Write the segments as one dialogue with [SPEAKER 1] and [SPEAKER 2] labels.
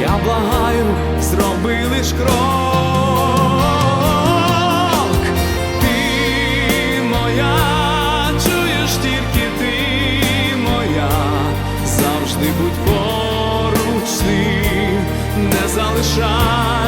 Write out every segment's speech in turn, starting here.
[SPEAKER 1] я благаю, зроби лиш крок. Ти моя, чуєш тільки ти моя, завжди будь поруч ти, не залишай,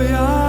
[SPEAKER 1] your